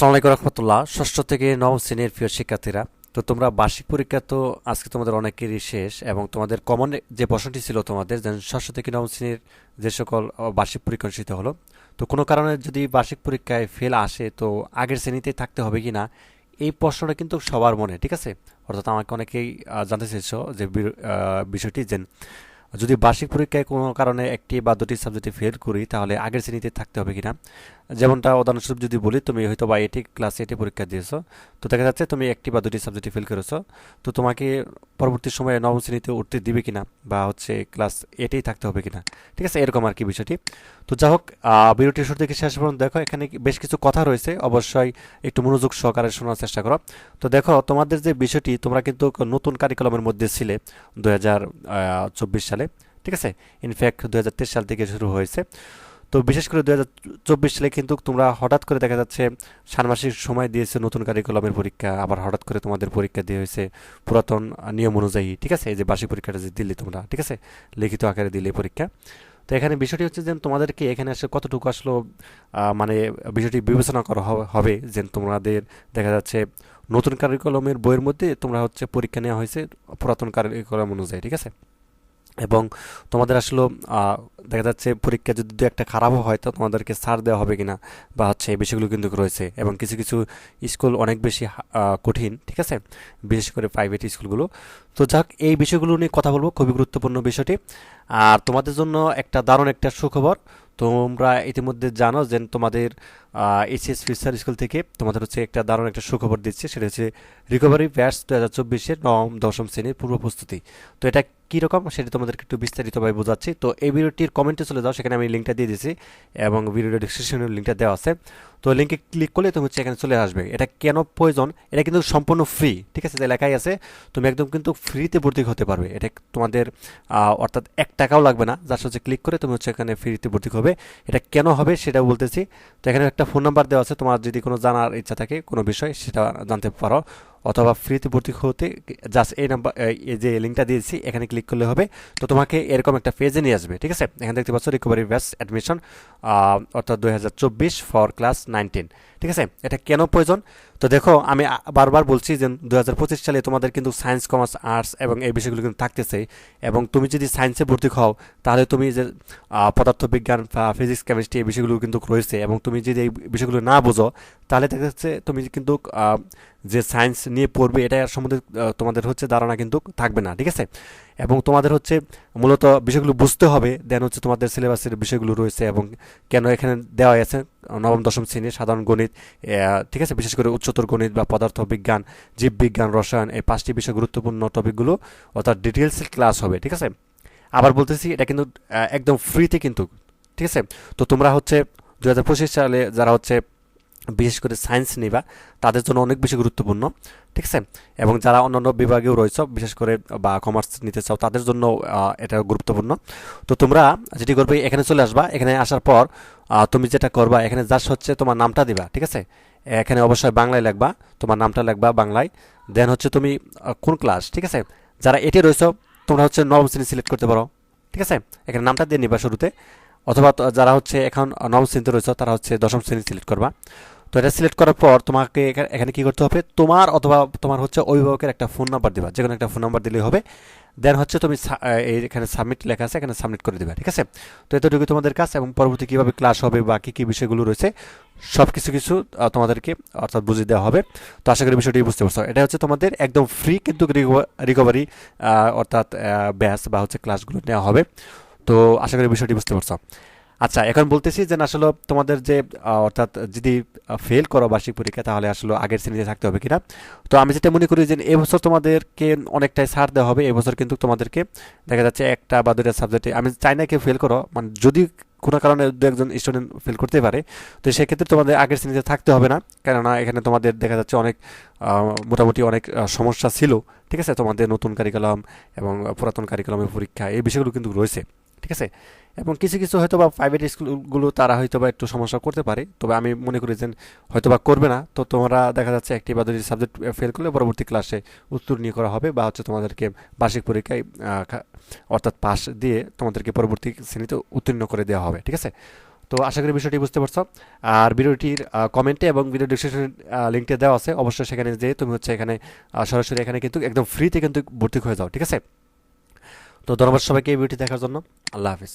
আসসালামু আলাইকুম রহমতুল্লাহ। ষষ্ঠ থেকে নবম শ্রেণির প্রিয় শিক্ষার্থীরা, তো তোমরা বার্ষিক পরীক্ষা তো আজকে তোমাদের অনেকেরই শেষ এবং তোমাদের কমন যে প্রশ্নটি ছিল তোমাদের যে ষষ্ঠ থেকে নবম শ্রেণির যে সকল বার্ষিক পরীক্ষা অনুষ্ঠিত হলো, তো কোনো কারণে যদি বার্ষিক পরীক্ষায় ফেল আসে, তো আগের শ্রেণীতে থাকতে হবে কি না এই প্রশ্নটা কিন্তু সবার মনে, ঠিক আছে? অর্থাৎ আমাকে অনেকেই জানতে চেয়েছ যে বিষয়টি যে যদি বার্ষিক পরীক্ষায় কোনো কারণে একটি বা দুটি সাবজেক্টে ফেল করি, তাহলে আগের শ্রেণীতে থাকতে হবে কিনা? যেমনটা উদাহরণস্বরূপ যদি বলি, তুমি হয়তো বা এটি ক্লাস এটি পরীক্ষা দিয়েছ। তো দেখা যাচ্ছে তুমি একটি বা দুটি সাবজেক্টে ফেল করেছ। তো তোমাকে পরবর্তী সময়ে নবম শ্রেণীতে উঠতে দিবে কিনা বা হচ্ছে ক্লাস এটেই থাকতে হবে কিনা? ঠিক আছে? এরকম আর কি বিষয়টি। তো যা হোক ভিডিওটি শুরু থেকে শেষ পর্যন্ত দেখো, এখানে বেশ কিছু কথা রয়েছে। অবশ্যই একটু মনোযোগ সহকারে শোনার চেষ্টা করো। তো দেখো, তোমাদের যে বিষয়টি, তোমরা কিন্তু নতুন কারিকুলামের মধ্যে ছিলে দু সালে। ঠিক আছে? ইনফ্যাক্ট দুহাজার তেইশ সাল থেকে শুরু হয়েছে। তো বিশেষ করে দু সালে কিন্তু তোমরা হঠাৎ করে দেখা যাচ্ছে ষান্মাসিক সময় দিয়েছে নতুন কারিকুলামের পরীক্ষা, আবার হঠাৎ করে তোমাদের পরীক্ষা দিয়ে হয়েছে পুরাতন নিয়ম অনুযায়ী, ঠিক আছে? এই যে বার্ষিক পরীক্ষাটা যে দিলে তোমরা, ঠিক আছে? লিখিত আকারে দিলে পরীক্ষা। তো এখানে বিষয়টি হচ্ছে যে তোমাদেরকে এখানে আসলে কতটুকু আসলো মানে বিষয়টি বিবেচনা করা হবে যে তোমাদের দেখা যাচ্ছে নতুন কারিকুলামের বইয়ের মধ্যে তোমরা হচ্ছে পরীক্ষা নেওয়া হয়েছে পুরাতন কারিকুলাম অনুযায়ী, ঠিক আছে? এবং তোমাদের আসলে দেখা যাচ্ছে পরীক্ষা যদি দু একটা খারাপও হয়, তো তোমাদেরকে ছাড় দেওয়া হবে কিনা বা হচ্ছে এই বিষয়গুলো কিন্তু রয়েছে এবং কিছু কিছু স্কুল অনেক বেশি কঠিন, ঠিক আছে? বিশেষ করে প্রাইভেট স্কুলগুলো। তো যাক, এই বিষয়গুলো নিয়ে কথা বলব, খুবই গুরুত্বপূর্ণ বিষয়টি। আর তোমাদের জন্য একটা দারুণ একটা সুখবর। তোমরা ইতিমধ্যে জানো যে তোমাদের এইচএস ফিউচার স্কুল থেকে তোমাদের হচ্ছে একটা দারুণ একটা সুখবর দিচ্ছে, সেটা হচ্ছে রিকভারি ব্যাচ দু হাজার চব্বিশের নবম, দশম শ্রেণির পূর্ব প্রস্তুতি। তো এটা কীরকম সেটা তোমাদেরকে একটু বিস্তারিতভাবে বোঝাচ্ছি। তো এই ভিডিওটির কমেন্টে চলে যাও, সেখানে আমি লিঙ্কটা দিয়ে দিয়েছি এবং ভিডিও ডিসক্রিপশনের লিঙ্কটা দেওয়া আছে। তো লিঙ্কে ক্লিক করলে তুমি হচ্ছে এখানে চলে আসবে। এটা কেন প্রয়োজন? এটা কিন্তু সম্পূর্ণ ফ্রি ঠিক আছে? যে লেখাই আছে, তুমি একদম কিন্তু ফ্রিতে ভর্তি হতে পারবে। এটা তোমাদের অর্থাৎ এক টাকাও লাগবে না। যার সাথে ক্লিক করে তুমি হচ্ছে এখানে ফ্রিতে ভর্তি হবে। এটা কেন হবে সেটা বলতেছি। তো এখানে ফোন নাম্বার দেওয়া আছে, তোমার যদি কোনো জানার ইচ্ছা থাকে কোনো বিষয়, সেটা জানতে পারো। অথবা ফ্রিতে ভর্তি হতে জাস্ট এই নাম্বার এই যে লিঙ্কটা দিয়েছি, এখানে ক্লিক করলে হবে। তো তোমাকে এরকম একটা পেজে নিয়ে আসবে, ঠিক আছে? এখানে দেখতে পাচ্ছ রিকভারি ব্যাস অ্যাডমিশন অর্থাৎ দুই হাজার চব্বিশ ফর ক্লাস নাইনটিন ঠিক আছে? এটা কেন প্রয়োজন? তো দেখো, আমি বারবার বলছি যে দু হাজার পঁচিশ সালে তোমাদের কিন্তু সায়েন্স, কমার্স, আর্টস এবং এই বিষয়গুলো কিন্তু থাকতেছে এবং তুমি যদি সায়েন্সে ভর্তি হও, তাহলে তুমি যে পদার্থবিজ্ঞান ফিজিক্স, কেমিস্ট্রি এই বিষয়গুলো কিন্তু রয়েছে এবং তুমি যদি এই বিষয়গুলো না বোঝো, তাহলে দেখা যাচ্ছে তুমি কিন্তু যে সায়েন্স নিয়ে পড়বে, এটা সম্বন্ধে তোমাদের হচ্ছে ধারণা কিন্তু থাকবে না, ঠিক আছে? এবং তোমাদের হচ্ছে মূলত বিষয়গুলো বুঝতে হবে, দেন হচ্ছে তোমাদের সিলেবাসের বিষয়গুলো রয়েছে এবং কেন এখানে দেওয়া আছে নবম, দশম শ্রেণির সাধারণ গণিত ঠিক আছে, বিশেষ করে উচ্চতর গণিত বা পদার্থ বিজ্ঞান জীববিজ্ঞান, রসায়ন, এই পাঁচটি বিষয় গুরুত্বপূর্ণ টপিকগুলো অর্থাৎ ডিটেলস ক্লাস হবে, ঠিক আছে? আবার বলতেছি, এটা কিন্তু একদম ফ্রিতে কিন্তু, ঠিক আছে? তো তোমরা হচ্ছে দু সালে যারা হচ্ছে বিশেষ করে সায়েন্স নিবা, তাদের জন্য অনেক বেশি গুরুত্বপূর্ণ, ঠিক আছে? এবং যারা অন্যান্য বিভাগেও রয়েছে, বিশেষ করে, বা কমার্স নিতে চাও, তাদের জন্য এটা গুরুত্বপূর্ণ। তো তোমরা যেটি করবে, এখানে চলে আসবা, এখানে আসার পর তুমি যেটা করবা, এখানে জাস্ট হচ্ছে তোমার নামটা দিবা, ঠিক আছে? এখানে অবশ্যই বাংলায় লিখবা, তোমার নামটা লিখবা বাংলায় দেন হচ্ছে তুমি কোন ক্লাস ঠিক আছে? যারা এটি রয়েছে, তোমরা হচ্ছে নবম শ্রেণি সিলেক্ট করতে পারো, ঠিক আছে? এখানে নামটা দিয়ে নিবা শুরুতে অথবা যারা হচ্ছে এখন নবম শ্রেণীতে রয়েছে, তারা হচ্ছে দশম শ্রেণি সিলেক্ট করবা। তো এটা সিলেক্ট করার পর তোমাকে এখা- এখানে কি করতে হবে? তোমার অথবা তোমার হচ্ছে অভিভাবকের একটা ফোন নাম্বার দিবা যে কোনো একটা ফোন নাম্বার দিলেই হবে। দেন হচ্ছে তুমি এখানে সাবমিট লেখা আছে, এখানে সাবমিট করে দিবা, ঠিক আছে? তো এতটুকু তোমাদের কাজ এবং পরবর্তী কীভাবে ক্লাস হবে বা কী কী বিষয়গুলো রয়েছে সব কিছু কিছু তোমাদেরকে অর্থাৎ বুঝিয়ে দেওয়া হবে। তো আশা করি বিষয়টি বুঝতে পারছ। এটা হচ্ছে তোমাদের একদম ফ্রি কিন্তু রিকভারি অর্থাৎ ব্যাচ বা হচ্ছে ক্লাসগুলো নেওয়া হবে। তো আশা করি বিষয়টি বুঝতে পারছ। আচ্ছা এখন বলতেছি যে আসলে তোমাদের যে অর্থাৎ যদি ফেল করো বার্ষিক পরীক্ষা, তাহলে আসলে আগের শ্রেণীতে থাকতে হবে কিনা? তো আমি যেটা মনে করি যে, এবছর তোমাদেরকে অনেকটাই ছাড় দেওয়া হবে। এবছর কিন্তু তোমাদেরকে দেখা যাচ্ছে একটা বা দুটা সাবজেক্টে আমি চাই না কেউ ফেল করো মানে যদি কোনো কারণে দু একজন স্টুডেন্ট ফেল করতে পারে, তো সেক্ষেত্রে তোমাদের আগের শ্রেণীতে থাকতে হবে না। কেননা এখানে তোমাদের দেখা যাচ্ছে অনেক মোটামুটি অনেক সমস্যা ছিল। ঠিক আছে? তোমাদের নতুন কারিকুলাম এবং পুরাতন কারিকুলামের পরীক্ষা, এই বিষয়গুলো কিন্তু রয়েছে। ঠিক আছে? এবং কিছু কিছু হয়তো বা প্রাইভেট স্কুলগুলো তারা হয়তো বা একটু সমস্যা করতে পারে। তবে আমি মনে করি যে হয়তো বা করবে না। তো তোমরা দেখা যাচ্ছে একটি বা দুটি সাবজেক্ট ফেল করলে পরবর্তী ক্লাসে উত্তীর্ণ করা হবে বা হচ্ছে তোমাদেরকে বার্ষিক পরীক্ষায় অর্থাৎ পাস দিয়ে তোমাদেরকে পরবর্তী শ্রেণীতে উত্তীর্ণ করে দেওয়া হবে। ঠিক আছে? তো আশা করি বিষয়টি বুঝতে পারছ। আর ভিডিওটির কমেন্টে এবং ভিডিও ডিসক্রিপশন লিঙ্কটা দেওয়া আছে। অবশ্যই সেখানে যেয়ে তুমি হচ্ছে এখানে সরাসরি এখানে কিন্তু একদম ফ্রিতে কিন্তু ভর্তি হয়ে যাও। ঠিক আছে? তো ধন্যবাদ সবাইকে এই ভিডিওটি দেখার জন্য। আল্লাহ হাফিজ।